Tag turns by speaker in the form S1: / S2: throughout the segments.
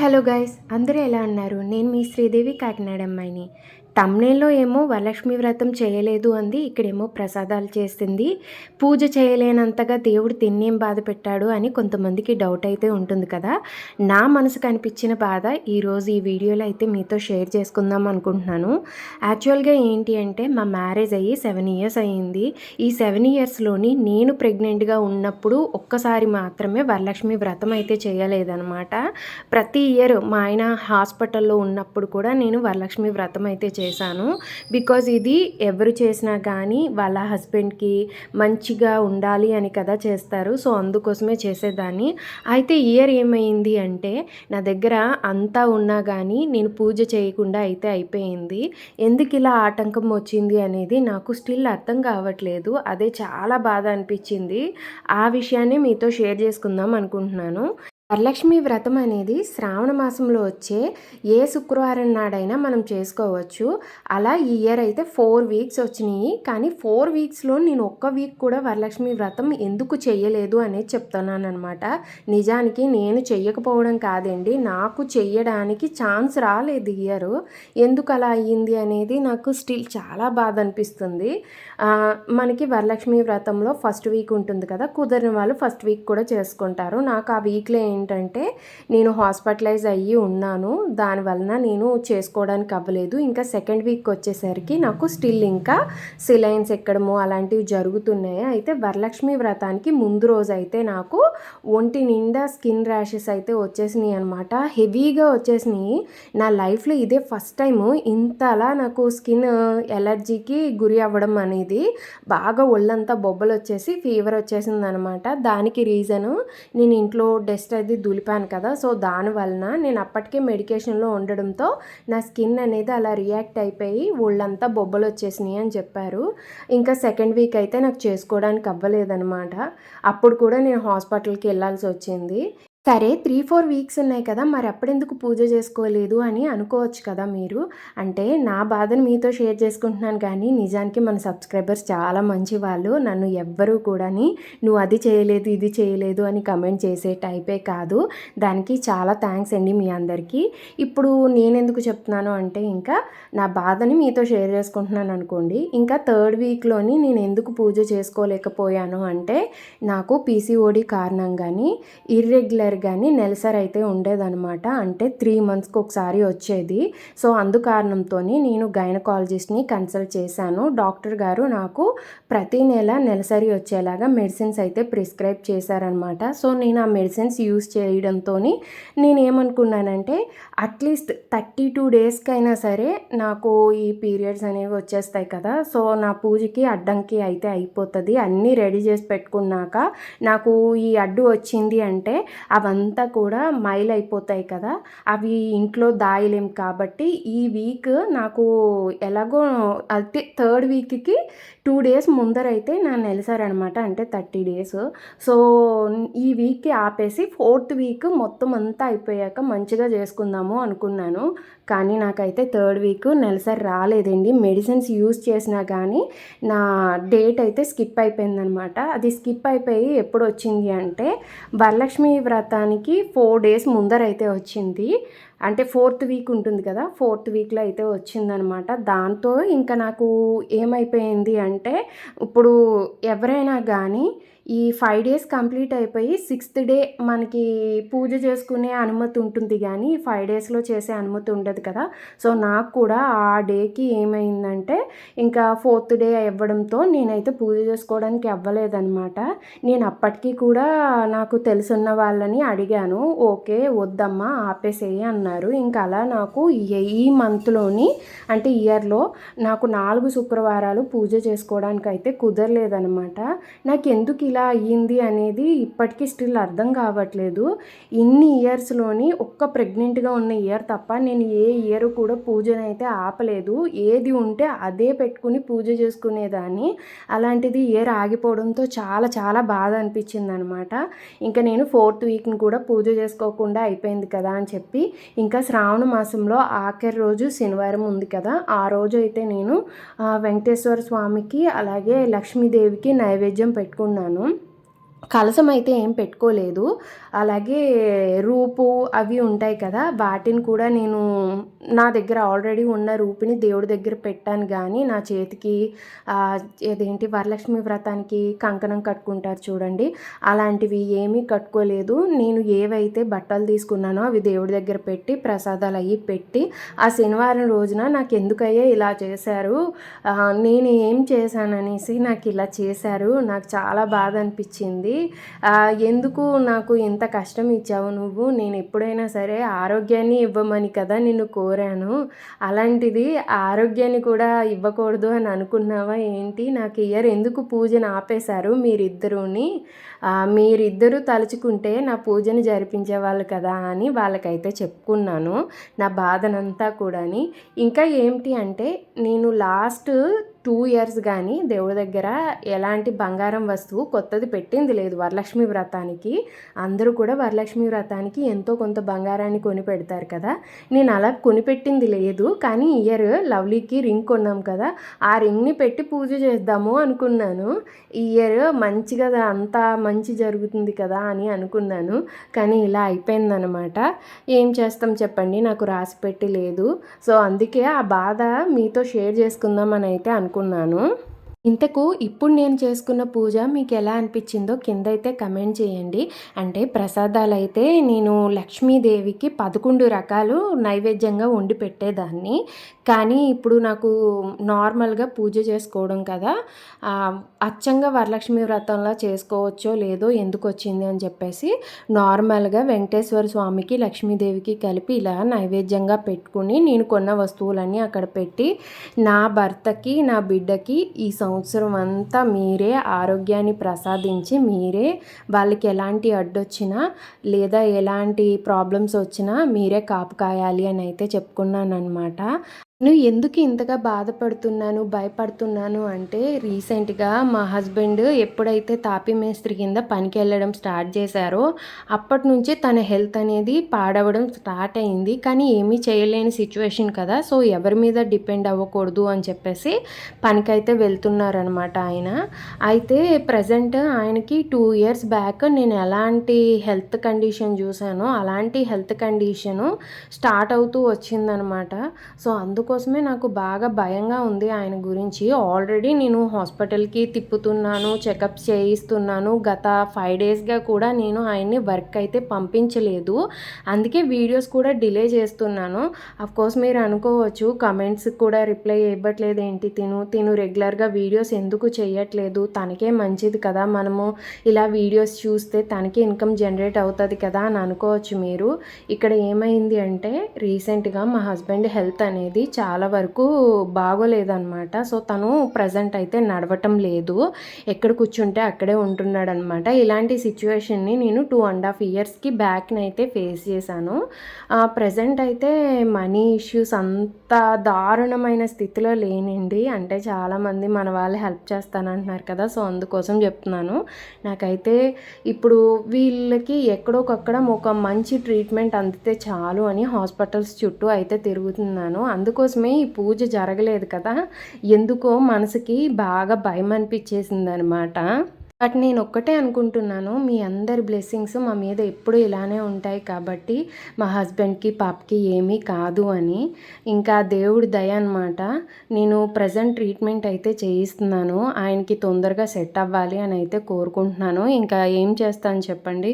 S1: Hello guys అందరూ ఎలా ఉన్నారు? నేను మీ శ్రీదేవి కాకినాడ అమ్మాయిని. తమ్నేల్లో ఏమో వరలక్ష్మి వ్రతం చేయలేదు అంది. ఇక్కడేమో ప్రసాదాలు చేసింది. పూజ చేయలేనంతగా దేవుడు తిన్నేం బాధ పెట్టాడు అని కొంతమందికి డౌట్ అయితే ఉంటుంది కదా. నా మనసుకు అనిపించిన బాధ ఈరోజు ఈ వీడియోలో అయితే మీతో షేర్ చేసుకుందాం అనుకుంటున్నాను. యాక్చువల్గా ఏంటి అంటే మా మ్యారేజ్ అయ్యి సెవెన్ ఇయర్స్ అయ్యింది ఈ సెవెన్ ఇయర్స్లోని నేను ప్రెగ్నెంట్గా ఉన్నప్పుడు ఒక్కసారి మాత్రమే వరలక్ష్మి వ్రతం అయితే చేయలేదన్నమాట. ప్రతి ఇయర్ మా ఆయన హాస్పిటల్లో ఉన్నప్పుడు కూడా నేను వరలక్ష్మి వ్రతం అయితే చేశాను. బికాజ్ ఇది ఎవరు చేసినా కానీ వాళ్ళ హస్బెండ్కి మంచిగా ఉండాలి అని కదా చేస్తారు. సో అందుకోసమే చేసేదాన్ని. అయితే ఇయర్ ఏమైంది అంటే నా దగ్గర అంతా ఉన్నా కానీ నేను పూజ చేయకుండా అయితే అయిపోయింది. ఎందుకు ఇలా ఆటంకం వచ్చింది అనేది నాకు స్టిల్ అర్థం కావట్లేదు. అదే చాలా బాధ అనిపించింది. ఆ విషయాన్ని మీతో షేర్ చేసుకుందాం అనుకుంటున్నాను. వరలక్ష్మి వ్రతం అనేది శ్రావణ మాసంలో వచ్చే ఏ శుక్రవారం నాడైనా మనం చేసుకోవచ్చు. అలా ఈ ఇయర్ అయితే ఫోర్ వీక్స్ వచ్చినాయి. కానీ ఫోర్ వీక్స్లో నేను ఒక్క వీక్ కూడా వరలక్ష్మి వ్రతం ఎందుకు చెయ్యలేదు అనేది చెప్తున్నాను అనమాట నిజానికి నేను చెయ్యకపోవడం కాదండి. నాకు చెయ్యడానికి ఛాన్స్ రాలేదు ఇయర్. ఎందుకు అలా అయ్యింది అనేది నాకు స్టిల్ చాలా బాధ అనిపిస్తుంది. మనకి వరలక్ష్మి వ్రతంలో ఫస్ట్ వీక్ ఉంటుంది కదా. కుదరిన వాళ్ళు ఫస్ట్ వీక్ కూడా చేసుకుంటారు. నాకు ఆ వీక్లో ఏంటంటే నేను హాస్పిటలైజ్ అయ్యి ఉన్నాను. దానివలన నేను చేసుకోవడానికి అవ్వలేదు. ఇంకా సెకండ్ వీక్ వచ్చేసరికి నాకు స్టిల్ ఇంకా సిలైన్స్ ఎక్కడము అలాంటివి జరుగుతున్నాయి. అయితే వరలక్ష్మి వ్రతానికి ముందు రోజు అయితే నాకు ఒంటి నిండా స్కిన్ ర్యాషెస్ అయితే వచ్చేసినాయి అనమాట హెవీగా వచ్చేసినాయి. నా లైఫ్లో ఇదే ఫస్ట్ టైం ఇంతలా నాకు స్కిన్ ఎలర్జీకి గురి అవ్వడం అనేది బాగా ఒళ్ళంతా బొబ్బలు వచ్చేసి ఫీవర్ వచ్చేసింది అనమాట దానికి రీజను నేను ఇంట్లో డస్ట్ అది అనేది దులిపాను కదా. సో దానివలన నేను అప్పటికే మెడికేషన్లో ఉండడంతో నా స్కిన్ అనేది అలా రియాక్ట్ అయిపోయి ఒళ్ళంతా బొబ్బలు వచ్చేసినాయి అని చెప్పారు. ఇంకా సెకండ్ వీక్ అయితే నాకు చేసుకోవడానికి అవ్వలేదనమాట అప్పుడు కూడా నేను హాస్పిటల్కి వెళ్ళాల్సి వచ్చింది. సరే త్రీ ఫోర్ వీక్స్ ఉన్నాయి కదా మరి అప్పుడెందుకు పూజ చేసుకోలేదు అని అనుకోవచ్చు కదా మీరు. అంటే నా బాధను మీతో షేర్ చేసుకుంటున్నాను కానీ నిజానికి మన సబ్స్క్రైబర్స్ చాలా మంచి వాళ్ళు నన్ను ఎవ్వరూ కూడాని నువ్వు అది చేయలేదు ఇది చేయలేదు అని కమెంట్ చేసే టైపే కాదు. దానికి చాలా థ్యాంక్స్ అండి మీ అందరికీ. ఇప్పుడు నేను ఎందుకు చెప్తున్నాను అంటే ఇంకా నా బాధని మీతో షేర్ చేసుకుంటున్నాను అనుకోండి. ఇంకా థర్డ్ వీక్లోని నేను ఎందుకు పూజ చేసుకోలేకపోయాను అంటే నాకు పీసీఓడి కారణంగాని ఇర్రెగ్యులర్ ఇయర్ కానీ నెలసరి అయితే ఉండేదనమాట అంటే త్రీ మంత్స్కి ఒకసారి వచ్చేది. సో అందు కారణంతో నేను గైనకాలజిస్ట్ని కన్సల్ట్ చేశాను. డాక్టర్ గారు నాకు ప్రతి నెల నెలసరి వచ్చేలాగా మెడిసిన్స్ అయితే ప్రిస్క్రైబ్ చేశారనమాట సో నేను ఆ మెడిసిన్స్ యూస్ చేయడంతో నేను ఏమనుకున్నానంటే అట్లీస్ట్ థర్టీ టూ డేస్కైనా సరే నాకు ఈ పీరియడ్స్ అనేవి వచ్చేస్తాయి కదా. సో నా పూజకి అడ్డంకి అయితే అయిపోతుంది. అన్నీ రెడీ చేసి పెట్టుకున్నాక నాకు ఈ అడ్డు వచ్చింది అంటే అవంతా కూడా మైల్ అయిపోతాయి కదా. అవి ఇంట్లో దాయలేం కాబట్టి ఈ వీక్ నాకు ఎలాగో అయితే థర్డ్ వీక్కి టూ డేస్ ముందరైతే నన్ను వెలిసారనమాట అంటే థర్టీ డేస్. సో ఈ వీక్కి ఆపేసి ఫోర్త్ వీక్ మొత్తం అంతా అయిపోయాక మంచిగా చేసుకుందాము అనుకున్నాను. కానీ నాకైతే థర్డ్ వీక్ నెలసరి రాలేదండి. మెడిసిన్స్ యూజ్ చేసినా కానీ నా డేట్ అయితే స్కిప్ అయిపోయిందనమాట. అది స్కిప్ అయిపోయి ఎప్పుడు వచ్చింది అంటే వరలక్ష్మి వ్రతానికి ఫోర్ డేస్ ముందరైతే వచ్చింది. అంటే ఫోర్త్ వీక్ ఉంటుంది కదా ఫోర్త్ వీక్లో అయితే వచ్చిందనమాట. దాంతో ఇంకా నాకు ఏమైపోయింది అంటే ఇప్పుడు ఎవరైనా కానీ ఈ ఫైవ్ డేస్ కంప్లీట్ అయిపోయి సిక్స్త్ డే మనకి పూజ చేసుకునే అనుమతి ఉంటుంది కానీ ఫైవ్ డేస్లో చేసే అనుమతి ఉండదు కదా. సో నాకు కూడా ఆ డేకి ఏమైందంటే ఇంకా ఫోర్త్ డే ఇవ్వడంతో నేనైతే పూజ చేసుకోవడానికి అవ్వలేదన్నమాట నేను అప్పటికీ కూడా నాకు తెలుసున్న వాళ్ళని అడిగాను ఓకే వద్దమ్మా ఆపేసేయి అన్నారు. ఇంకా అలా నాకు ఈ మంత్లోని అంటే ఇయర్లో నాకు నాలుగు శుక్రవారాలు పూజ చేసుకోవడానికి అయితే కుదరలేదనమాట నాకు ఎందుకు ఇలా అయ్యింది అనేది ఇప్పటికీ స్టిల్ అర్థం కావట్లేదు. ఇన్ని ఇయర్స్లోని ఒక్క ప్రెగ్నెంట్గా ఉన్న ఇయర్ తప్ప నేను ఏ ఇయర్ కూడా పూజను అయితే ఆపలేదు. ఏది ఉంటే అదే పెట్టుకుని పూజ చేసుకునేదాన్ని. అలాంటిది ఇయర్ ఆగిపోవడంతో చాలా చాలా బాధ అనిపించింది అనమాట ఇంకా నేను ఫోర్త్ వీక్ని కూడా పూజ చేసుకోకుండా అయిపోయింది కదా అని చెప్పి ఇంకా శ్రావణ మాసంలో ఆఖరి రోజు శనివారం ఉంది కదా. ఆ రోజు అయితే నేను వెంకటేశ్వర స్వామికి అలాగే లక్ష్మీదేవికి నైవేద్యం పెట్టుకున్నాను. కలసం అయితే ఏం పెట్టుకోలేదు. అలాగే రూపు అవి ఉంటాయి కదా వాటిని కూడా నేను నా దగ్గర ఆల్రెడీ ఉన్న రూపుని దేవుడి దగ్గర పెట్టాను. కానీ నా చేతికి ఏదేంటి వరలక్ష్మి వ్రతానికి కంకణం కట్టుకుంటారు చూడండి. అలాంటివి ఏమీ కట్టుకోలేదు. నేను ఏవైతే బట్టలు తీసుకున్నానో అవి దేవుడి దగ్గర పెట్టి ప్రసాదాలు అవి పెట్టి ఆ శనివారం రోజున నాకు ఎందుకయ్యా ఇలా చేశారు? నేను ఏం చేశాననేసి నాకు ఇలా చేశారు. నాకు చాలా బాధ అనిపించింది. ఎందుకు నాకు ఇంత కష్టం ఇచ్చావు నువ్వు? నేను ఎప్పుడైనా సరే ఆరోగ్యాన్ని ఇవ్వమని కదా నిన్ను కోరాను. అలాంటిది ఆరోగ్యాన్ని కూడా ఇవ్వకూడదు అని అనుకున్నావా ఏంటి? నాకు ఇయర్ ఎందుకు పూజను ఆపేశారు మీరిద్దరూని? మీరిద్దరూ తలుచుకుంటే నా పూజను జరిపించేవాళ్ళు కదా అని వాళ్ళకైతే చెప్పుకున్నాను నా బాధనంతా కూడాని. ఇంకా ఏంటి అంటే నేను లాస్ట్ టూ ఇయర్స్ కానీ దేవుడి దగ్గర ఎలాంటి బంగారం వస్తువు కొత్తది పెట్టింది లేదు వరలక్ష్మి వ్రతానికి. అందరూ కూడా వరలక్ష్మి వ్రతానికి ఎంతో కొంత బంగారాన్ని కొని పెడతారు కదా. నేను అలా కొనిపెట్టింది లేదు కానీ ఇయర్ లవ్లీకి రింగ్ కొన్నాం కదా. ఆ రింగ్ని పెట్టి పూజ చేద్దాము అనుకున్నాను. ఈ ఇయర్ మంచిగా అంతా మంచి జరుగుతుంది కదా అని అనుకున్నాను. కానీ ఇలా అయిపోయిందనమాట ఏం చేస్తాం చెప్పండి? నాకు రాసి పెట్టి లేదు. సో అందుకే ఆ బాధ మీతో షేర్ చేసుకుందామని అయితే అనుకున్నాను. అనుకున్నాను. ఇంతకు ఇప్పుడు నేను చేసుకున్న పూజ మీకు ఎలా అనిపించిందో కింద అయితే కమెంట్ చేయండి. అంటే ప్రసాదాలు అయితే నేను లక్ష్మీదేవికి పదకొండు రకాలు నైవేద్యంగా వండి పెట్టేదాన్ని. కానీ ఇప్పుడు నాకు నార్మల్గా పూజ చేసుకోవడం కదా అచ్చంగా వరలక్ష్మి వ్రతంలా చేసుకోవచ్చో లేదో ఎందుకు వచ్చింది అని చెప్పేసి నార్మల్గా వెంకటేశ్వర స్వామికి లక్ష్మీదేవికి కలిపి ఇలా నైవేద్యంగా పెట్టుకుని నేను కొన్న వస్తువులన్నీ అక్కడ పెట్టి నా భర్తకి నా బిడ్డకి ఈ సంవత్సరం అంతా మీరే ఆరోగ్యాన్ని ప్రసాదించి మీరే వాళ్ళకి ఎలాంటి అడ్డొచ్చినా లేదా ఎలాంటి ప్రాబ్లమ్స్ వచ్చినా మీరే కాపు కాయాలి అని అయితే చెప్పుకున్నాను అనమాట నేను ఎందుకు ఇంతగా బాధపడుతున్నాను భయపడుతున్నాను అంటే రీసెంట్గా మా హస్బెండ్ ఎప్పుడైతే తాపీ మేస్త్రి కింద పనికి వెళ్ళడం స్టార్ట్ చేశారో అప్పటి నుంచే తన హెల్త్ అనేది పాడవడం స్టార్ట్ అయింది. కానీ ఏమీ చేయలేని సిచ్యువేషన్ కదా సో ఎవరి మీద డిపెండ్ అవ్వకూడదు అని చెప్పేసి పనికైతే వెళ్తున్నారనమాట ఆయన. అయితే ప్రజెంట్ ఆయనకి టూ ఇయర్స్ బ్యాక్ నేను ఎలాంటి హెల్త్ కండిషన్ చూశానో అలాంటి హెల్త్ కండిషను స్టార్ట్ అవుతూ వచ్చిందనమాట సో అందుకు అందుకోసమే నాకు బాగా భయంగా ఉంది ఆయన గురించి. ఆల్రెడీ నేను హాస్పిటల్కి తిప్పుతున్నాను చెకప్ చేయిస్తున్నాను. గత ఫైవ్ డేస్గా కూడా నేను ఆయన్ని వర్క్ అయితే పంపించలేదు. అందుకే వీడియోస్ కూడా డిలే చేస్తున్నాను. కోర్స్ మీరు అనుకోవచ్చు కమెంట్స్ కూడా రిప్లై ఇవ్వట్లేదు ఏంటి? తిను తిను రెగ్యులర్గా వీడియోస్ ఎందుకు చేయట్లేదు? తనకే మంచిది కదా. మనము ఇలా వీడియోస్ చూస్తే తనకి ఇన్కమ్ జనరేట్ అవుతుంది కదా అని అనుకోవచ్చు మీరు. ఇక్కడ ఏమైంది అంటే రీసెంట్గా మా హస్బెండ్ హెల్త్ అనేది చాలా వరకు బాగోలేదన్నమాట. సో తను ప్రజెంట్ అయితే నడవటం లేదు. ఎక్కడ కూర్చుంటే అక్కడే ఉంటున్నాడు అనమాట ఇలాంటి సిచ్యువేషన్ని నేను టూ అండ్ హాఫ్ ఇయర్స్కి బ్యాక్ని అయితే ఫేస్ చేశాను. ప్రజెంట్ అయితే మనీ ఇష్యూస్ అంత దారుణమైన స్థితిలో లేనండి. అంటే చాలామంది మన వాళ్ళు హెల్ప్ చేస్తానంటున్నారు కదా. సో అందుకోసం చెప్తున్నాను. నాకైతే ఇప్పుడు వీళ్ళకి ఎక్కడోకక్కడ ఒక మంచి ట్రీట్మెంట్ అందితే చాలు అని హాస్పిటల్స్ చుట్టూ అయితే తిరుగుతున్నాను. అందుకోసం అందుకోసమే ఈ పూజ జరగలేదు కదా. ఎందుకో మనసుకి బాగా భయం అనిపించేసింది అనమాట బట్ నేను ఒక్కటే అనుకుంటున్నాను మీ అందరి బ్లెస్సింగ్స్ మా మీద ఎప్పుడు ఇలానే ఉంటాయి కాబట్టి మా హస్బెండ్కి పాపకి ఏమీ కాదు అని. ఇంకా దేవుడి దయ అనమాట నేను ప్రజెంట్ ట్రీట్మెంట్ అయితే చేయిస్తున్నాను. ఆయనకి తొందరగా సెట్ అవ్వాలి అని అయితే కోరుకుంటున్నాను. ఇంకా ఏం చేస్తాను చెప్పండి.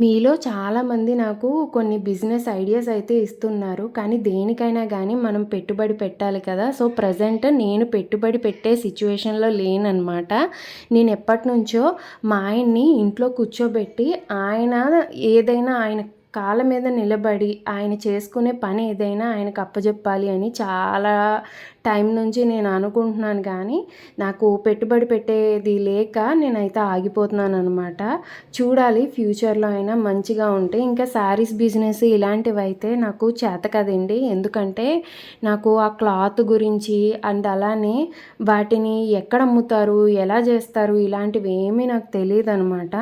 S1: మీలో చాలామంది నాకు కొన్ని బిజినెస్ ఐడియాస్ అయితే ఇస్తున్నారు. కానీ దేనికైనా కానీ మనం పెట్టుబడి పెట్టాలి కదా. సో ప్రజెంట్ నేను పెట్టుబడి పెట్టే సిచ్యువేషన్లో లేననమాట నేను ఎప్పటి నుంచో మా ఆయన్ని ఇంట్లో కూర్చోబెట్టి ఆయన ఏదైనా ఆయన కాళ్ళ మీద నిలబడి ఆయన చేసుకునే పని ఏదైనా ఆయనకు అప్పచెప్పాలి అని చాలా టైం నుంచి నేను అనుకుంటున్నాను కానీ నాకు పెట్టుబడి పెట్టేది లేక నేనైతే ఆగిపోతున్నాను అనమాట చూడాలి ఫ్యూచర్లో అయినా మంచిగా ఉంటే. ఇంకా శారీస్ బిజినెస్ ఇలాంటివి అయితే నాకు చేత కదండి. ఎందుకంటే నాకు ఆ క్లాత్ గురించి అండ్ అలానే వాటిని ఎక్కడ అమ్ముతారు ఎలా చేస్తారు ఇలాంటివి ఏమీ నాకు తెలియదు అనమాట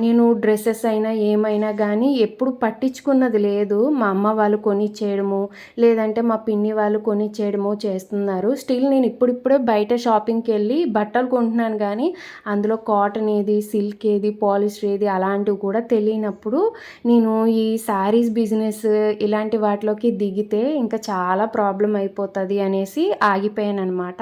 S1: నేను డ్రెస్సెస్ అయినా ఏమైనా కానీ ఎప్పుడు ఎప్పుడు పట్టించుకున్నది లేదు. మా అమ్మ వాళ్ళు కొనిచ్చేయడము లేదంటే మా పిన్ని వాళ్ళు కొనిచ్చేయడము చేస్తున్నారు. స్టిల్ నేను ఇప్పుడిప్పుడే బయట షాపింగ్కి వెళ్ళి బట్టలు కొంటున్నాను కానీ అందులో కాటన్ ఏది సిల్క్ ఏది పాలిస్టర్ ఏది అలాంటివి కూడా తెలియనప్పుడు నేను ఈ శారీస్ బిజినెస్ ఇలాంటి వాటిలోకి దిగితే ఇంకా చాలా ప్రాబ్లం అయిపోతుంది అనేసి ఆగిపోయాను అనమాట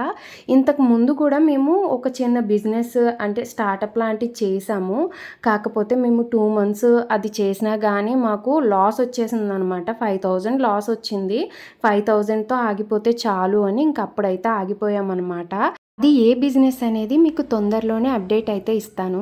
S1: ఇంతకు ముందు కూడా మేము ఒక చిన్న బిజినెస్ అంటే స్టార్టప్ లాంటివి చేసాము. కాకపోతే మేము టూ మంత్స్ అది చేసినా కానీ మాకు లాస్ వచ్చేసింది అనమాట ఫైవ్ థౌజండ్ లాస్ వచ్చింది. ఫైవ్ థౌజండ్తో ఆగిపోతే చాలు అని ఇంక అప్పుడైతే ఆగిపోయామన్నమాట అది ఏ బిజినెస్ అనేది మీకు తొందరలోనే అప్డేట్ అయితే ఇస్తాను.